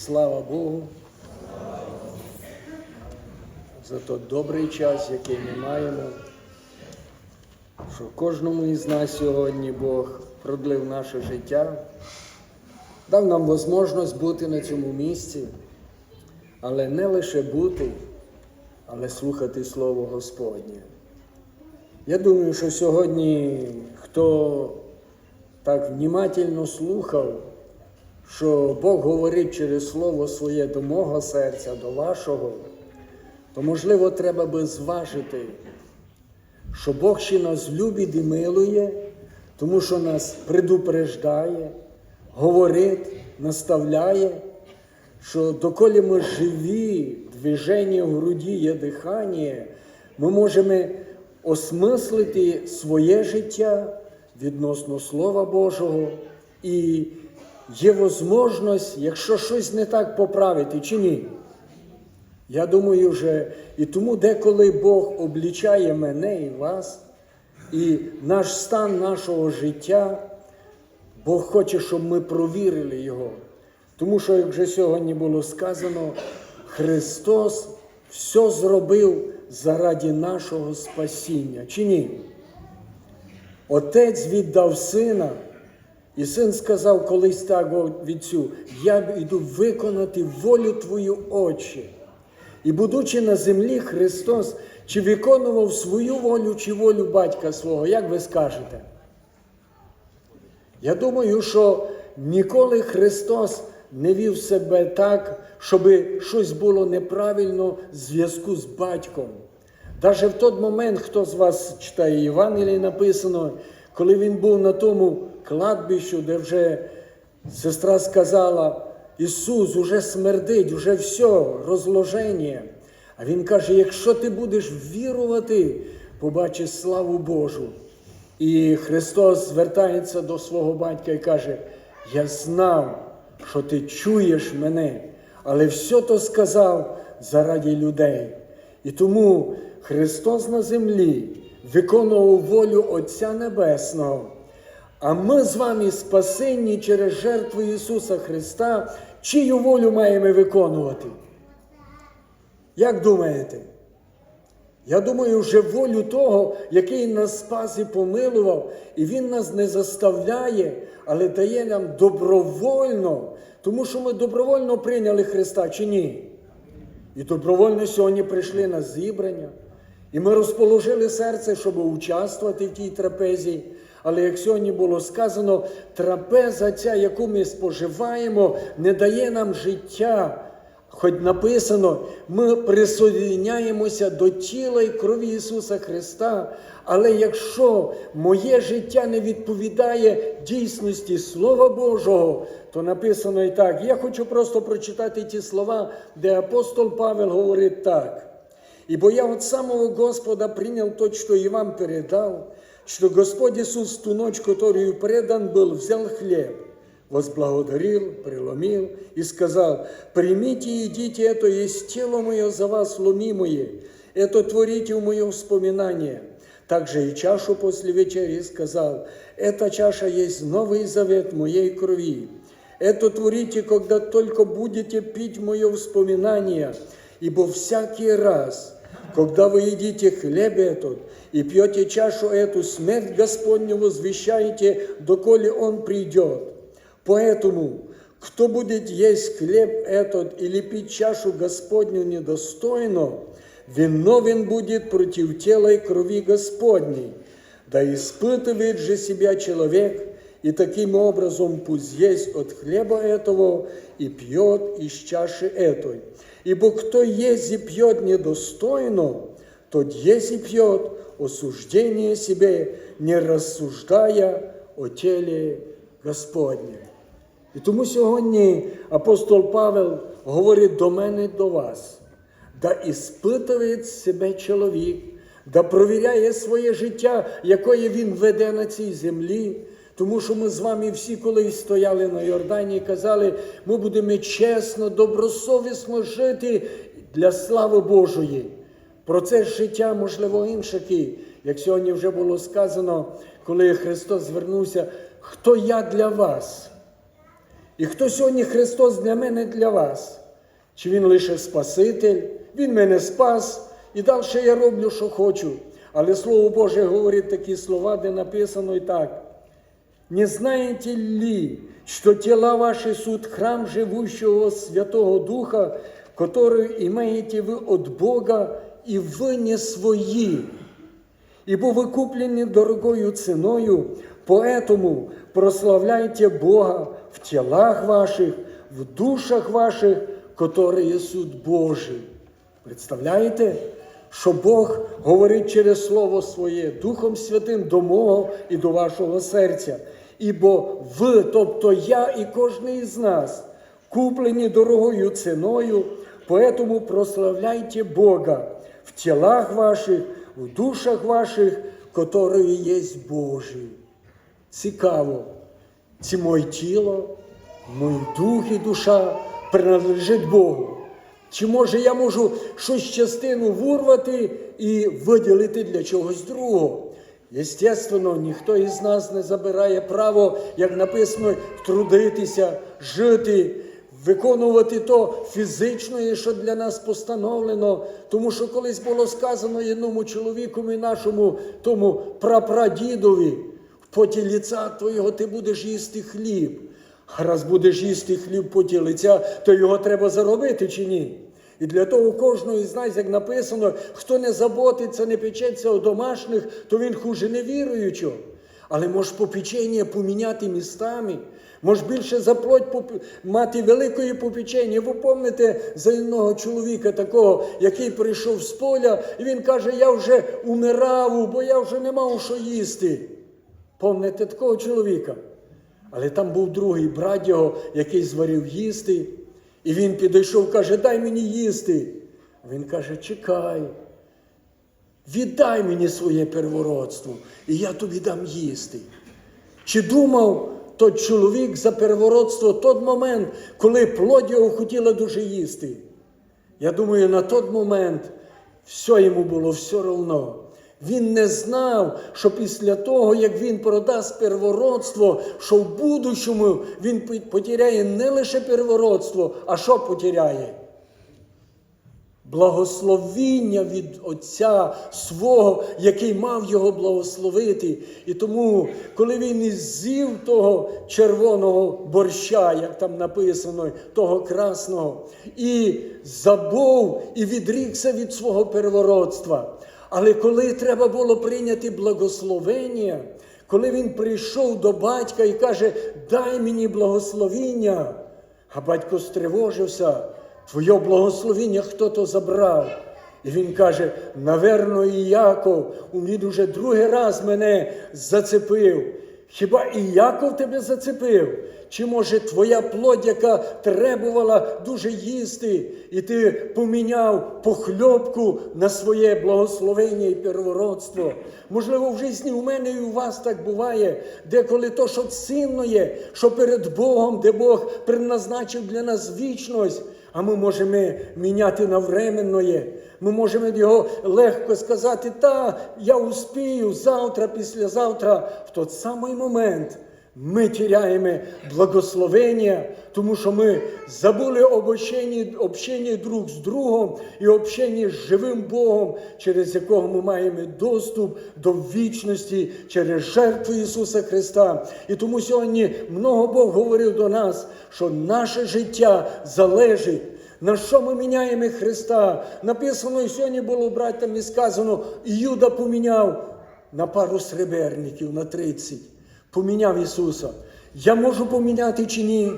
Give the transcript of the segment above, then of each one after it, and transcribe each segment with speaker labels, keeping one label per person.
Speaker 1: Слава Богу. За той добрий час, який ми маємо, що кожному із нас сьогодні Бог продлив наше життя, дав нам можливість бути на цьому місці, але не лише бути, але слухати Слово Господнє. Я думаю, що сьогодні хто так внимательно слухав, що Бог говорить через Слово своє до мого серця, до вашого, то, можливо, треба би зважити, що Бог ще нас любить і милує, тому що нас предупреждає, говорить, наставляє, що доколі ми живі, движення в груді є дихання, ми можемо осмислити своє життя відносно Слова Божого і є можливість, якщо щось не так поправити чи ні. Я думаю, вже і тому деколи Бог облічає мене і вас, і наш стан нашого життя, Бог хоче, щоб ми провірили його. Тому що, як вже сьогодні було сказано, Христос все зробив заради нашого спасіння. Чи ні? Отець віддав сина, і син сказав колись так відцю, я йду виконати волю твою Отче. І, будучи на землі, Христос чи виконував свою волю, чи волю батька свого, як ви скажете? Я думаю, що ніколи Христос не вів себе так, щоб щось було неправильно в зв'язку з батьком. Навіть в той момент, хто з вас читає Євангеліє, написано, коли він був на тому кладбищу, де вже сестра сказала, Ісус уже смердить, вже все, розложення. А Він каже: якщо ти будеш вірувати, побачиш славу Божу. І Христос звертається до свого батька і каже: Я знав, що ти чуєш мене, але все то сказав заради людей. І тому Христос на землі виконував волю Отця Небесного. А ми з вами спасенні через жертву Ісуса Христа, чию волю маємо виконувати? Як думаєте? Я думаю, вже волю того, який нас спас і помилував, і Він нас не заставляє, але дає нам добровольно, тому що ми добровольно прийняли Христа чи ні? І добровольно сьогодні прийшли на зібрання, і ми розположили серце, щоб участвувати в тій трапезі. Але як сьогодні було сказано, трапеза ця, яку ми споживаємо, не дає нам життя. Хоч написано, ми присоединяємося до тіла і крові Ісуса Христа. Але якщо моє життя не відповідає дійсності Слова Божого, то написано і так. Я хочу просто прочитати ті слова, де апостол Павел говорить так. Ибо я от самого Господа принял то, что и вам передал, что Господь Иисус в ту ночь, которую предан был, взял хлеб, возблагодарил, преломил и сказал, примите и едите, это есть тело мое за вас ломимое, это творите в мое вспоминание. Также и чашу после вечери сказал, эта чаша есть новый завет моей крови. Это творите, когда только будете пить мое вспоминание, ибо всякий раз, когда вы едите хлеб этот и пьете чашу эту, смерть Господню возвещаете, доколе Он придет. Поэтому, кто будет есть хлеб этот или пить чашу Господню недостойно, виновен будет против тела и крови Господней. Да испытывает же себя человек, и таким образом пусть есть от хлеба этого и пьет из чаши этой. Ибо кто есть и пьет недостойно, тот есть и пьет осуждение себе, не рассуждая о теле Господнє. І тому сьогодні апостол Павел говорить до мене до вас, да іспитує себе чоловік, да провіряє своє життя, якое він веде на цій землі. Тому що ми з вами всі колись стояли на Йордані і казали, ми будемо чесно, добросовісно жити для слави Божої. Про це життя, можливо, іншаки, як сьогодні вже було сказано, коли Христос звернувся, хто я для вас? І хто сьогодні Христос для мене, для вас? Чи Він лише Спаситель, Він мене спас, і далі я роблю, що хочу. Але Слово Боже говорить такі слова, де написано і так. Не знаете ли, что тела ваши суд храм живущего Святого Духа, который имеете вы от Бога, и вы не свои? Ибо вы куплены дорогою ценою, поэтому прославляйте Бога в телах ваших, в душах ваших, которые суд Божий. Представляєте, що Бог говорить через Слово Своє Духом Святим до мого і до вашого серця. Ібо ви, тобто я і кожен із нас, куплені дорогою ціною, поэтому прославляйте Бога в тілах ваших, в душах ваших, которые є Божі. Цікаво, це моє тіло, мій дух і душа принадлежить Богу. Чи може я можу щось частину вирвати і виділити для чогось другого? Єстественно, ніхто із нас не забирає право, як написано, трудитися, жити, виконувати то фізичне, що для нас постановлено. Тому що колись було сказано одному чоловікові нашому, тому прапрадідові, в поті ліця твого ти будеш їсти хліб. А раз будеш їсти хліб поті лиця, то його треба заробити чи ні? І для того кожного із нас, як написано, хто не заботиться, не печеться у домашніх, то він хуже невіруючого. Але може попечення поміняти містами, може більше за плоть поп- мати великої попечення. Ви пам'ятаєте за одного чоловіка такого, який прийшов з поля, і він каже, я вже умирав, бо я вже не мав що їсти. Пам'ятаєте такого чоловіка? Але там був другий брат його, який зварив їсти. І він підійшов, каже, дай мені їсти. Він каже, чекай, віддай мені своє первородство, і я тобі дам їсти. Чи думав той чоловік за первородство той момент, коли плодь його хотіла дуже їсти? Я думаю, на той момент все йому було все одно. Він не знав, що після того, як він продасть первородство, що в будущому він потеряє не лише первородство, а що потеряє? Благословіння від Отця свого, який мав його благословити. І тому, коли він із з'їв того червоного борща, як там написано, того красного, і забув і відрікся від свого первородства. Але коли треба було прийняти благословення, коли він прийшов до батька і каже, дай мені благословіння, а батько стривожився, твоє благословіння хто то забрав. І він каже: наверно, і Яков, він уже другий раз мене зацепив. Хіба і Яков тебе зацепив? Чи може твоя плоть, яка требувала дуже їсти, і ти поміняв похльопку на своє благословення і первородство? Можливо, в житті у мене і у вас так буває, деколи то, що цінно є, що перед Богом, де Бог предназначив для нас вічність, а ми можемо міняти на временное. Ми можемо його легко сказати, та я успію завтра, післязавтра, в той самий момент. Ми тіряємо благословення, тому що ми забули об общенні, друг з другом і общенні з живим Богом, через якого ми маємо доступ до вічності через жертву Ісуса Христа. І тому сьогодні много Бог говорив до нас, що наше життя залежить. На що ми міняємо Христа? Написано, і сьогодні було братям і сказано, Юда поміняв на пару среберників, на 30 поміняв Ісуса. Я можу поміняти чи ні?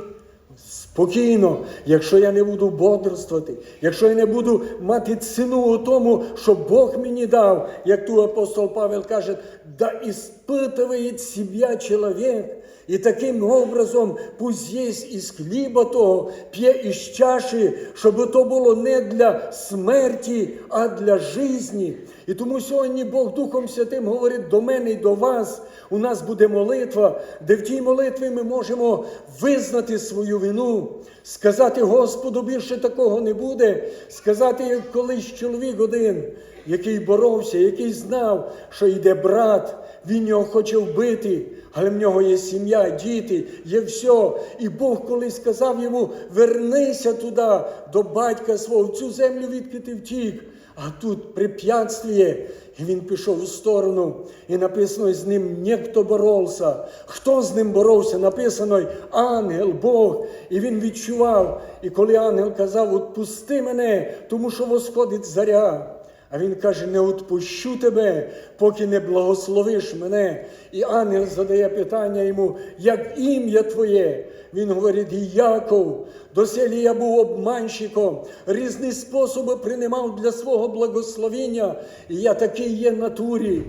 Speaker 1: Спокійно, якщо я не буду бодрствувати, якщо я не буду мати ціну у тому, що Бог мені дав, як тут апостол Павел каже, да іспитує себе чоловік, і таким образом пусть єсть із хліба того, п'є із чаші, щоб то було не для смерті, а для житті. І тому сьогодні Бог Духом Святим говорить до мене і до вас. У нас буде молитва, де в тій молитві ми можемо визнати свою вину, сказати Господу, більше такого не буде. Сказати, як колись чоловік один, який боровся, який знав, що йде брат, він його хоче вбити, але в нього є сім'я, діти, є все. І Бог колись сказав йому: вернися туди, до батька свого, в цю землю, відки ти втік. А тут препятствие, і він пішов у сторону, і написано, з ним ніхто боровся. Хто з ним боровся? Написано ангел, Бог. І він відчував. І коли ангел казав, отпусти мене, тому що восходить заря. А він каже: не відпущу тебе, поки не благословиш мене. І ангел задає питання йому, як ім'я твоє. Він говорить, Яков, доселі я був обманщиком, різні способи приймав для свого благословення, і я такий є натурі.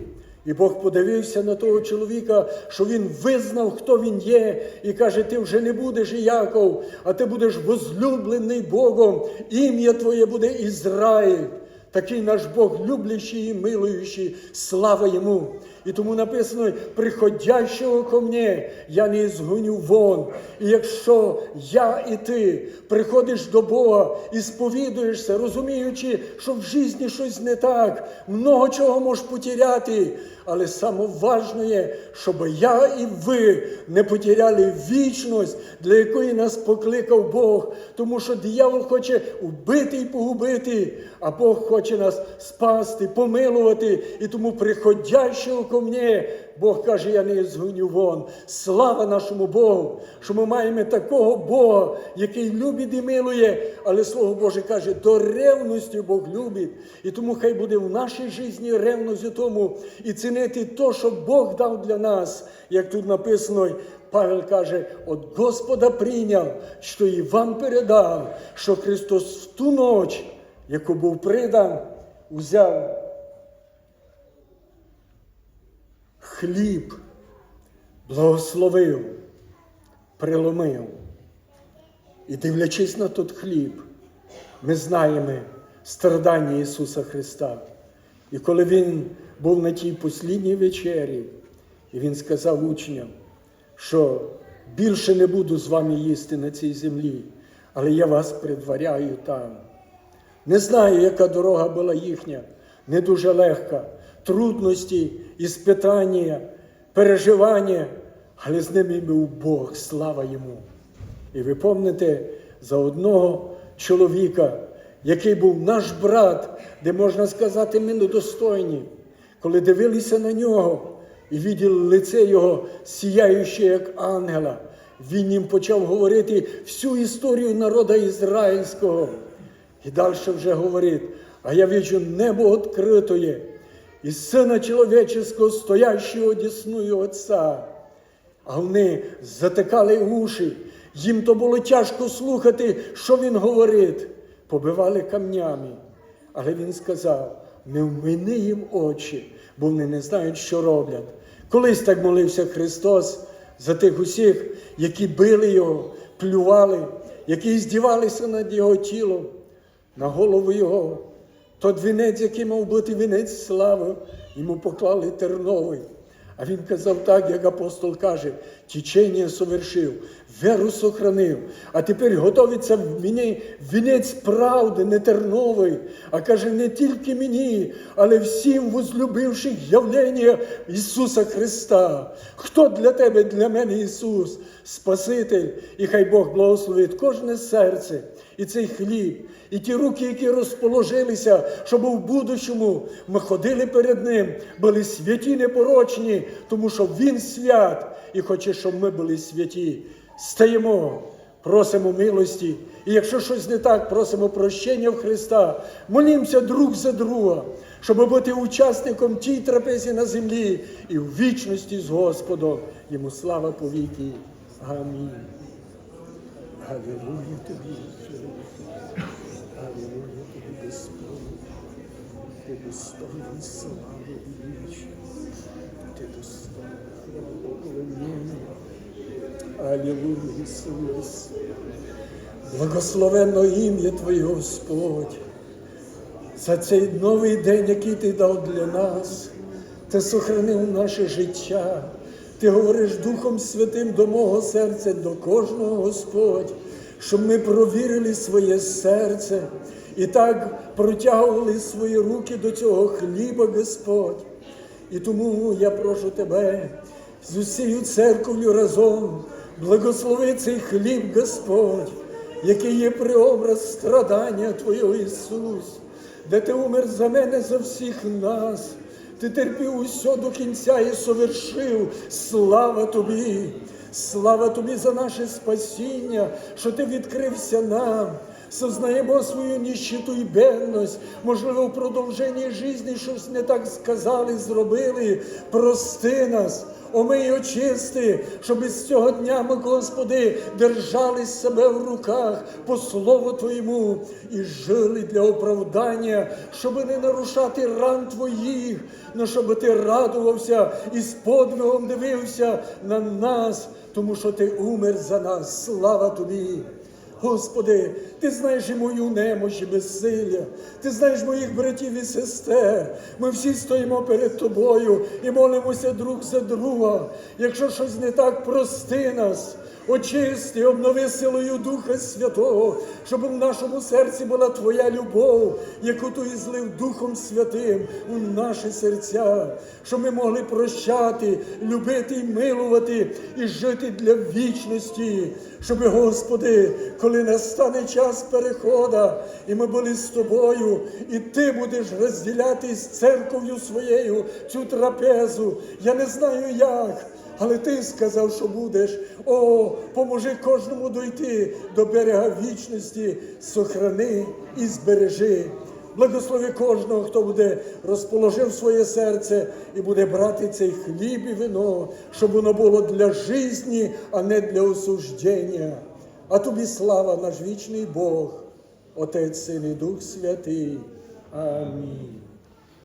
Speaker 1: І Бог подивився на того чоловіка, що він визнав, хто він є, і каже: Ти вже не будеш Яков, а ти будеш возлюблений Богом. Ім'я твоє буде Ізраїль. Такий наш Бог люблячий і милуючий, слава йому. І тому написано, приходящого ко мне я не згоню вон. І якщо я і ти приходиш до Бога і сповідуєшся, розуміючи, що в житті щось не так, много чого можеш потеряти, але саме важне, щоб я і ви не потеряли вічність, для якої нас покликав Бог. Тому що диявол хоче вбити і погубити, а Бог хоче нас спасти, помилувати. І тому приходящого ко мне, Бог каже, я не згоню вон. Слава нашому Богу, що ми маємо такого Бога, який любить і милує, але Слово Боже каже, до ревності Бог любить. І тому хай буде в нашій житті ревність у тому і цінити то, що Бог дав для нас, як тут написано. Павел каже, от Господа прийняв, що і вам передав, що Христос в ту ніч, яку був придан, узяв хліб, благословив, приломив. І дивлячись на той хліб, ми знаємо страдання Ісуса Христа. І коли Він був на тій послідній вечері, і Він сказав учням, що більше не буду з вами їсти на цій землі, але я вас предваряю там. Не знаю, яка дорога була їхня, не дуже легка. Трудності, іспитання, переживання, але з ними був Бог, слава йому. І ви пам'ятаєте за одного чоловіка, який був наш брат, де можна сказати, ми недостойні, коли дивилися на нього і виділи лице його сіяюче, як ангела, він їм почав говорити всю історію народу ізраїльського. І далі вже говорить, а я віжу небо відкритое, і Сина Чоловічого, стоящого одісною Отця. А вони затикали уші, їм то було тяжко слухати, що він говорить. Побивали камнями. Але він сказав: не вмини їм очі, бо вони не знають, що роблять. Колись так молився Христос за тих усіх, які били його, плювали, які здівалися над його тілом, на голову його. Тот вінець, який мав бути вінець слави, йому поклали терновий. А він казав так, як апостол каже, тічення совершив, веру сохранив, а тепер готовиться в мені вінець правди, не терновий, а каже, не тільки мені, але всім возлюбивших явлення Ісуса Христа. Хто для тебе, для мене Ісус, Спаситель, і хай Бог благословить кожне серце і цей хліб, і ті руки, які розположилися, щоб у будущому ми ходили перед Ним, були святі непорочні, тому що Він свят і хоче, щоб ми були святі. Стаємо, просимо милості, і якщо щось не так, просимо прощення в Христа, молімося друг за друга, щоб бути учасником тій трапезі на землі і в вічності з Господом. Йому слава повіки. Амінь. Аллилуйя тобі. Аллилуйя тобі, Господь. Ти достойний слави і. Ти достойний благословення. Аллилуйя, Ісус. Благословенно ім'я Твоє, Господь, за цей новий день, який Ти дав для нас. Ти сохранив наше життя. Ти говориш Духом Святим до мого серця, до кожного Господь, щоб ми провірили своє серце і так протягували свої руки до цього хліба, Господь. І тому я прошу тебе з усією церков'ю разом благослови цей хліб, Господь, який є преобраз страдання Твого Ісус, де Ти умер за мене, за всіх нас. Ти терпів усе до кінця і совершив. Слава тобі! Слава тобі за наше спасіння, що ти відкрився нам. Сознаємо свою ніщиту і бедність, можливо, в продовженні житті щось не так сказали, зробили. Прости нас, омий очисти, щоб із цього дня ми, Господи, держали себе в руках по Слову Твоєму і жили для оправдання, щоб не нарушати ран Твоїх, но щоб Ти радувався і з подвигом дивився на нас, тому що Ти умер за нас. Слава Тобі! Господи, ти знаєш і мою немощ і безсилля, ти знаєш моїх братів і сестер. Ми всі стоїмо перед тобою і молимося друг за друга. Якщо щось не так, прости нас. Очисти, обнови силою Духа Святого, щоб в нашому серці була Твоя любов, яку Ти злив Духом Святим у наші серця, щоб ми могли прощати, любити і милувати і жити для вічності, щоб, Господи, коли настане час перехода, і ми були з тобою, і Ти будеш розділяти з церков'ю своєю цю трапезу. Я не знаю як. Але ти сказав, що будеш. О, поможи кожному дойти до берега вічності, сохрани і збережи. Благослови кожного, хто буде розположив своє серце і буде брати цей хліб і вино, щоб воно було для житті, а не для осуждення. А тобі слава, наш вічний Бог, Отець Син і Дух Святий. Амінь.